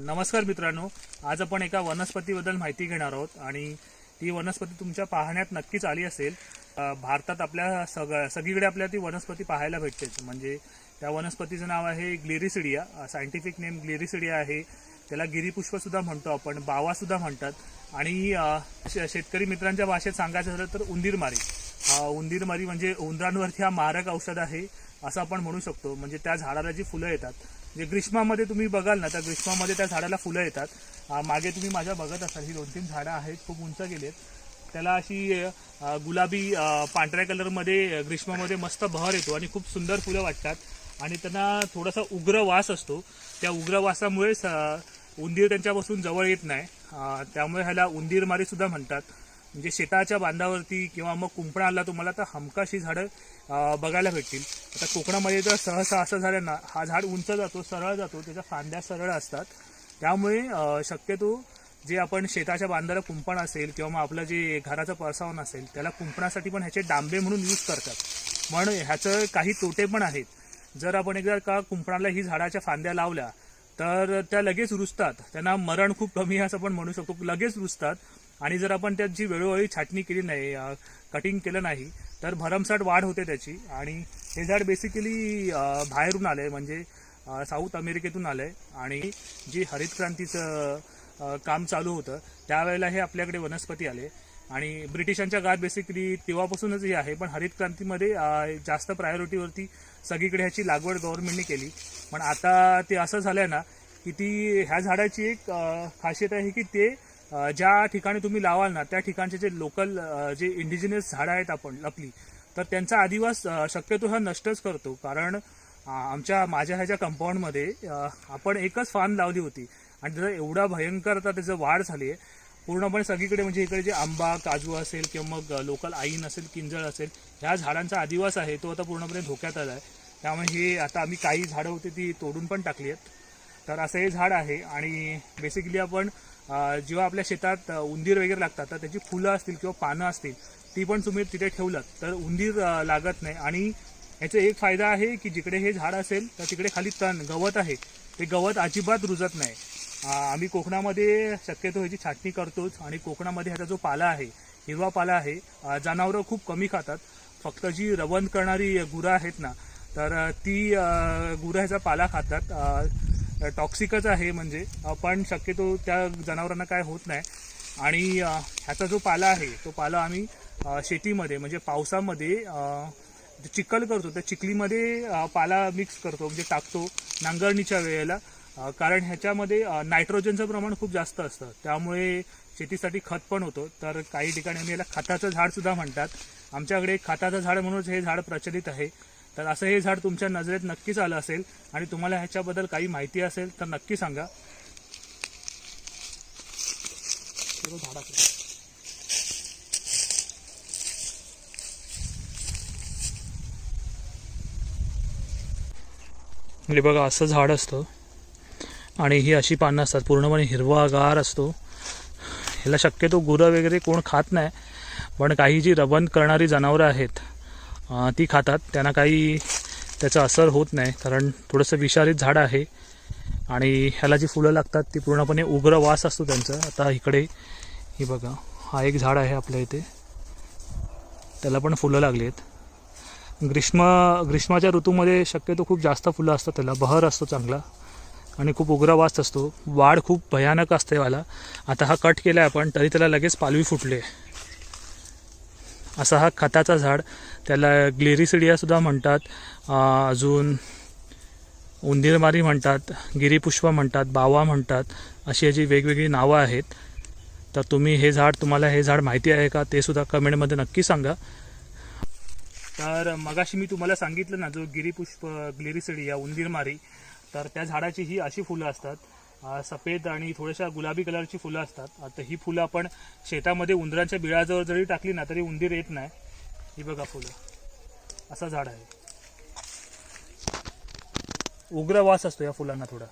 नमस्कार मित्रांनो आज आपण एका वनस्पतीबद्दल माहिती घेणार आहोत आणि ती वनस्पती तुमच्या पाहण्यात नक्कीच आली असेल. भारतात आपल्या सग सगळीकडे आपल्याला ती वनस्पती पाहायला भेटतेच म्हणजे त्या वनस्पतीचं नाव आहे ग्लिरिसिडिया. सायंटिफिक नेम ग्लिरिसिडिया आहे. त्याला गिरीपुष्पसुद्धा म्हणतो आपण बावासुद्धा म्हणतात. आणि शे- शेतकरी मित्रांच्या भाषेत सांगायचं झालं तर उंदीरमारी. उंदीरमारी म्हणजे उंदरांवरती हा मारक औषध आहे. असं आपण म्हणू शकतो. म्हणजे त्या झाडाला जी फुलं येतात जे ग्रीष्मामध्ये तुम्ही बघाल ना त्या ग्रीष्मामध्ये त्या झाडाला फुलं येतात. मागे तुम्ही माझ्या बघत असाल ही दोन तीन झाडं आहेत खूप उंच गेलेत. त्याला अशी गुलाबी पांढऱ्या कलरमध्ये ग्रीष्मामध्ये मस्त बहर येतो आणि खूप सुंदर फुलं वाटतात. आणि त्यांना थोडासा उग्र वास असतो. त्या उग्र वासामुळे स- उंदीर त्यांच्यापासून जवळ येत नाही. त्यामुळे ह्याला उंदीर मारी सुद्धा म्हणतात. म्हणजे शेताच्या बांधावरती किंवा मग कुंपणाला तुम्हाला तर हमकाशी झाडं बघायला भेटतील. आता कोकणामध्ये जर सहसा असं झालं हा झाड उंच जातो सरळ जातो त्याच्या फांद्या सरळ असतात. त्यामुळे शक्यतो जे आपण शेताच्या बांधाला कुंपण असेल किंवा मग आपलं जे घराचं परसावन असेल त्याला कुंपणासाठी पण ह्याचे डांबे म्हणून यूज करतात. म्हणून ह्याचं काही तोटे पण आहेत. जर आपण एकदा का कुंपणाला ही झाडाच्या फांद्या लावल्या तर त्या लगेच रुजतात. त्यांना मरण खूप कमी असं आपण म्हणू शकतो. लगेच रुजतात. आणि जर आपण त्याची वेळोवेळी छाटणी केली नाही कटिंग केलं नाही तर भरमसाठ वाढ होते त्याची. आणि हे झाड बेसिकली बाहेरून आलंय म्हणजे साऊथ अमेरिकेतून आलंय. आणि जी हरित क्रांतीचं काम चालू होतं त्यावेळेला हे आपल्याकडे वनस्पती आले. आणि ब्रिटिशांच्या काळात बेसिकली तेव्हापासूनच हे आहे पण हरित क्रांतीमध्ये जास्त प्रायोरिटीवरती सगळीकडे ह्याची लागवड गव्हर्नमेंटने केली. पण आता ते असं झालं ना की ती ह्या झाडाची एक खासियत आहे की ते ज्या ठिकाणी तुम्ही लावाल ना त्या ठिकाणचे जे लोकल जे इंडिजिनियस झाडं आहेत आपण लपली तर त्यांचा आदिवास शक्यतो हा नष्टच करतो. कारण आमच्या माझ्या ह्याच्या कंपाऊंडमध्ये आपण एकच फान लावली होती. आणि त्याचा एवढा भयंकर आता त्याचं वाढ झाली आहे. पूर्णपणे सगळीकडे म्हणजे इकडे जे आंबा काजू असेल किंवा मग लोकल आईन असेल किंजळ असेल ह्या झाडांचा आदिवास आहे तो आता पूर्णपणे धोक्यात आला आहे त्यामुळे हे आता आम्ही काही झाडं होती ती तोडून पण टाकली आहेत. तर असं हे झाड आहे आणि बेसिकली आपण जेव्हा आपल्या शेतात उंदीर वगैरे लागतात तर त्याची फुलं असतील किंवा पानं असतील ती पण तुम्ही तिथे ठेवलं तर उंदीर लागत नाही. आणि याचा एक फायदा आहे की जिकडे हे झाड असेल तर तिकडे खाली तण गवत आहे. ते गवत अजिबात रुजत नाही. आम्ही कोकणामध्ये शक्यतो ह्याची छाटणी करतोच. आणि कोकणामध्ये ह्याचा जो पाला आहे हिरवा पाला आहे जनावरं खूप कमी खातात. फक्त जी रवंद करणारी गुरं आहेत ना तर ती गुरं ह्याचा पाला खातात. टॉक्सिकच आहे म्हणजे. पण शक्यतो त्या जनावरांना काय होत नाही. आणि ह्याचा जो पाला आहे तो पाला आम्ही शेतीमध्ये म्हणजे पावसामध्ये जे चिखल करतो त्या चिखलीमध्ये पाला मिक्स करतो म्हणजे टाकतो नांगरणीच्या वेळेला. कारण ह्याच्यामध्ये नायट्रोजनचं प्रमाण खूप जास्त असतं. त्यामुळे शेतीसाठी खत पण होतो. तर काही ठिकाणी आम्ही याला खताचं झाडसुद्धा म्हणतात. आमच्याकडे खताचं झाड म्हणूनच हे झाड प्रचलित आहे. तर असं हे झाड तुमच्या नजरेत नक्कीच आलं असेल आणि तुम्हाला ह्याच्याबद्दल काही माहिती असेल तर नक्की सांगा. म्हणजे बघा असं झाड असतं. आणि ही अशी पानं असतात पूर्णपणे हिरवागार असतो. ह्याला शक्यतो गुरं वगैरे कोण खात नाही पण काही जी रबन करणारी जनावरं आहेत ती खातात. त्यांना काही त्याचा असर होत नाही कारण थोडंसं विषारी झाड आहे आणि ह्याला जी फुलं लागतात ती पूर्णपणे उग्र वास असतो त्यांचा. आता इकडे हे बघा हा एक झाड आहे आपल्या इथे. त्याला पण फुलं लागली आहेत. ग्रीष्म ग्रीष्माच्या ऋतूमध्ये शक्यतो खूप जास्त फुलं असतात त्याला. बहर असतो चांगला आणि खूप उग्र वास असतो. वाढ खूप भयानक असते वाला आता हा कट केला आपण तरी त्याला लगेच पालवी फुटले. असा हा खताचा झाड. त्याला ग्लेरिसिडियासुद्धा म्हणतात. अजून उंदीरमारी म्हणतात गिरीपुष्प म्हणतात बावा म्हणतात अशी याची वेगवेगळी नावं आहेत. तर तुम्ही हे झाड तुम्हाला हे झाड माहिती आहे का? ते सुद्धा कमेंटमध्ये नक्की सांगा. तर मगाशी मी तुम्हाला सांगितलं ना जो गिरीपुष्प ग्लिरिसिडिया उंदीरमारी तर त्या झाडाची ही अशी फुलं असतात. सफेद आणि थोड्याशा गुलाबी कलरची फुलं असतात. आता ही फुलं आपण शेतामध्ये उंदरांच्या बिळाजवळ जरी टाकली ना तरी उंदीर येत नाही. ही बघा फुलं. असं झाड आहे. उग्र वास असतो या फुलांना थोडा.